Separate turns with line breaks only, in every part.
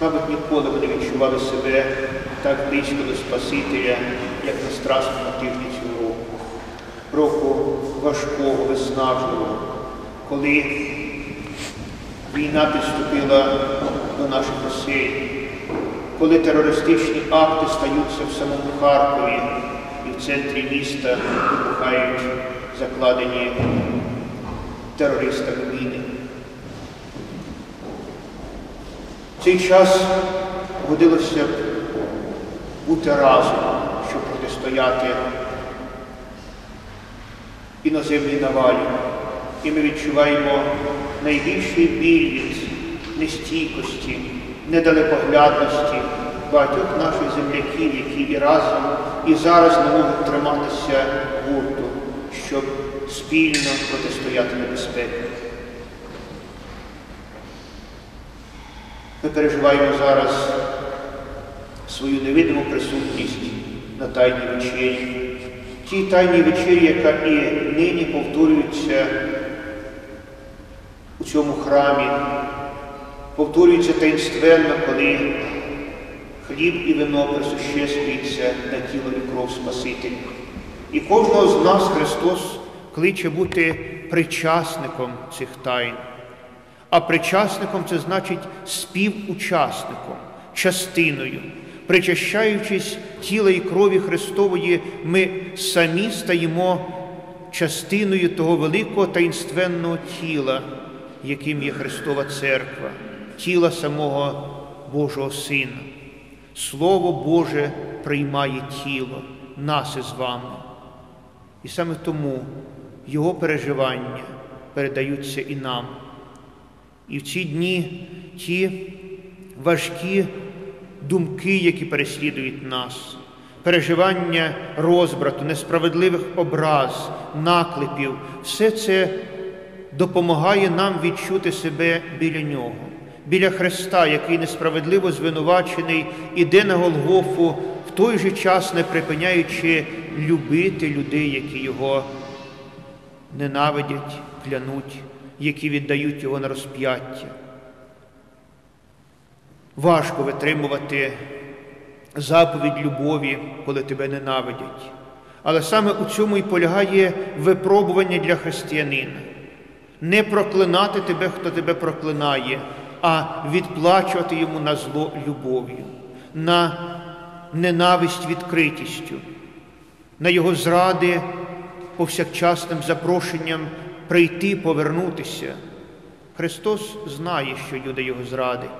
мабуть, ніколи ви не відчували себе так близько до Спасителя, як на страшному тижні цього року. Року важкого, виснажливого, коли війна підступила до наших осель, коли терористичні акти стаються в самому Харкові і в центрі міста вибухають закладені терористами міни. В цей час годилося бути разом, щоб протистояти іноземній навалі. І ми відчуваємо найбільший біль від нестійкості, недалекоглядності багатьох наших земляків, які і разом, і зараз не можуть триматися гурту, щоб спільно протистояти небезпеці. Ми переживаємо зараз свою невидиму присутність на Тайній вечері. Тій Тайній вечері, яка і нині повторюється у цьому храмі, повторюється таїнственно, коли хліб і вино присуществуються на тіло і кров Спасителя. І кожного з нас Христос кличе бути причасником цих тайн. А причасником це значить співучасником, частиною. Причащаючись тіла і крові Христової, ми самі стаємо частиною того великого таїнственного тіла, яким є Христова Церква, тіла самого Божого Сина. Слово Боже приймає тіло, нас із вами. І саме тому Його переживання передаються і нам. І в ці дні ті важкі думки, які переслідують нас, переживання розбрату, несправедливих образ, наклепів, все це допомагає нам відчути себе біля нього, біля Христа, який несправедливо звинувачений, іде на Голгофу, в той же час не припиняючи любити людей, які його ненавидять, клянуть, які віддають його на розп'яття. Важко витримувати заповідь любові, коли тебе ненавидять. Але саме у цьому і полягає випробування для християнина. Не проклинати тебе, хто тебе проклинає, а відплачувати йому на зло любов'ю, на ненависть відкритістю, на його зради повсякчасним запрошенням прийти, повернутися. Христос знає, що Юда його зрадить,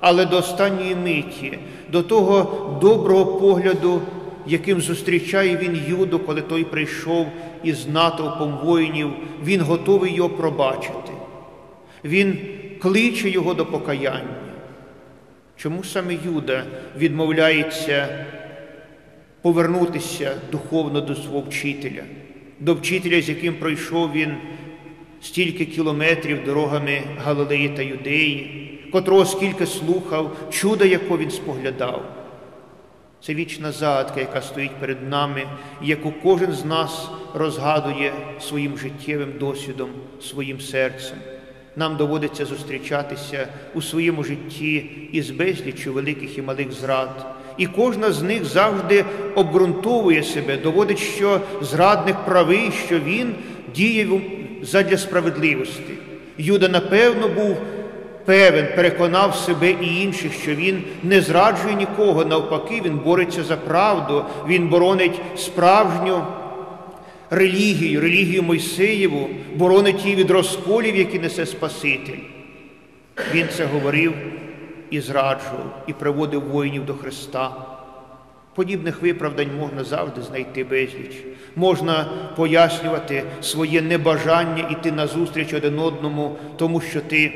але до останньої миті, до того доброго погляду, яким зустрічає він Юду, коли той прийшов із натовпом воїнів, він готовий його пробачити. Він кличе його до покаяння. Чому саме Юда відмовляється повернутися духовно до свого вчителя, до вчителя, з яким пройшов він стільки кілометрів дорогами Галилеї та Юдеї, котрого скільки слухав, чуда, якого він споглядав. Це вічна загадка, яка стоїть перед нами, яку кожен з нас розгадує своїм життєвим досвідом, своїм серцем. Нам доводиться зустрічатися у своєму житті із безліччю великих і малих зрад. І кожна з них завжди обґрунтовує себе, доводить, що зрадник правий, що він діє задля справедливості. Юда, напевно, був певен, переконав себе і інших, що він не зраджує нікого, навпаки, він бореться за правду, він боронить справжню релігію, релігію Мойсеєву, боронить її від розколів, які несе Спаситель. Він це говорив і зраджував, і приводив воїнів до Христа. Подібних виправдань можна завжди знайти безліч. Можна пояснювати своє небажання йти назустріч один одному, тому що ти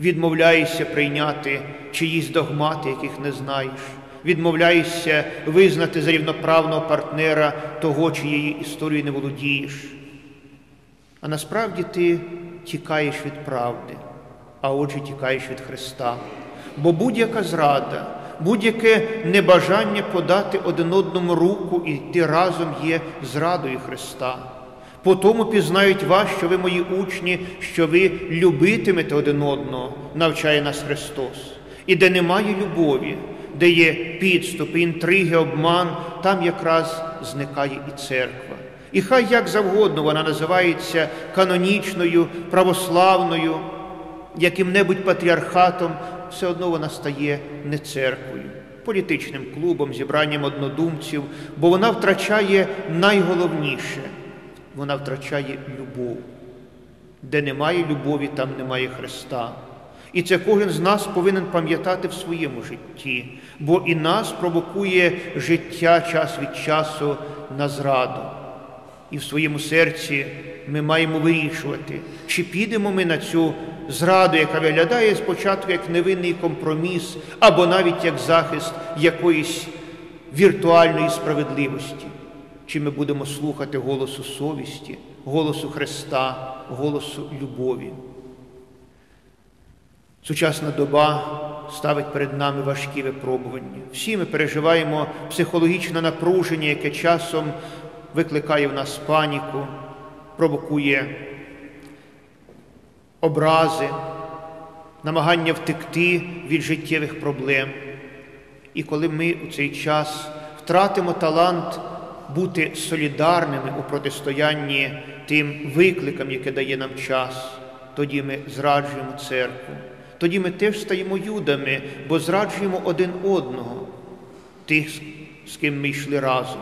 відмовляєшся прийняти чиїсь догмати, яких не знаєш. відмовляєшся визнати за рівноправного партнера того, чиєї історії не володієш. А насправді ти тікаєш від правди, а отже тікаєш від Христа. Бо будь-яка зрада, будь-яке небажання подати один одному руку і йти разом є зрадою Христа. По тому пізнають вас, що ви мої учні, що ви любитимете один одного, навчає нас Христос. І де немає любові, де є підступи, інтриги, обман, там якраз зникає і церква. І хай як завгодно вона називається канонічною, православною, яким-небудь патріархатом, все одно вона стає не церквою, політичним клубом, зібранням однодумців, бо вона втрачає найголовніше вона втрачає любов. Де немає любові, там немає Христа. І це кожен з нас повинен пам'ятати в своєму житті, бо і нас провокує життя час від часу на зраду. І в своєму серці ми маємо вирішувати, чи підемо ми на цю зраду, яка виглядає спочатку як невинний компроміс, або навіть як захист якоїсь віртуальної справедливості. Чи ми будемо слухати голосу совісті, голосу Христа, голосу любові? Сучасна доба ставить перед нами важкі випробування. Всі ми переживаємо психологічне напруження, яке часом викликає в нас паніку, провокує образи, намагання втекти від життєвих проблем. І коли ми у цей час втратимо талант бути солідарними у протистоянні тим викликам, які дає нам час, тоді ми зраджуємо церкву. Тоді ми теж стаємо юдами, бо зраджуємо один одного, тих, з ким ми йшли разом.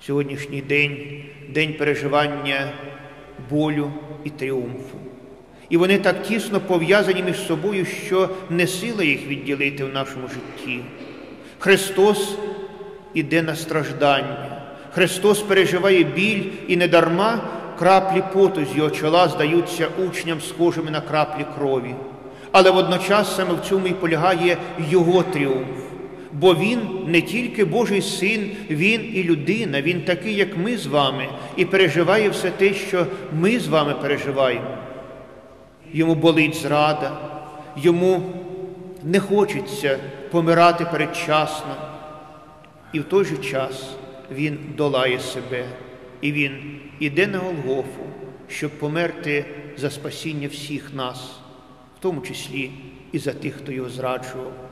Сьогоднішній день день переживання болю і тріумфу. І вони так тісно пов'язані між собою, що не сила їх відділити в нашому житті. Христос іде на страждання. Христос переживає біль і недарма краплі поту з його чола здаються учням схожими на краплі крові. Але водночас саме в цьому і полягає Його тріумф. Бо Він не тільки Божий син, Він і людина, Він такий, як ми з вами, і переживає все те, що ми з вами переживаємо. Йому болить зрада, йому не хочеться помирати передчасно. І в той же час Він долає себе, і Він іде на Голгофу, щоб померти за спасіння всіх нас, в тому числі і за тих, хто його зраджував.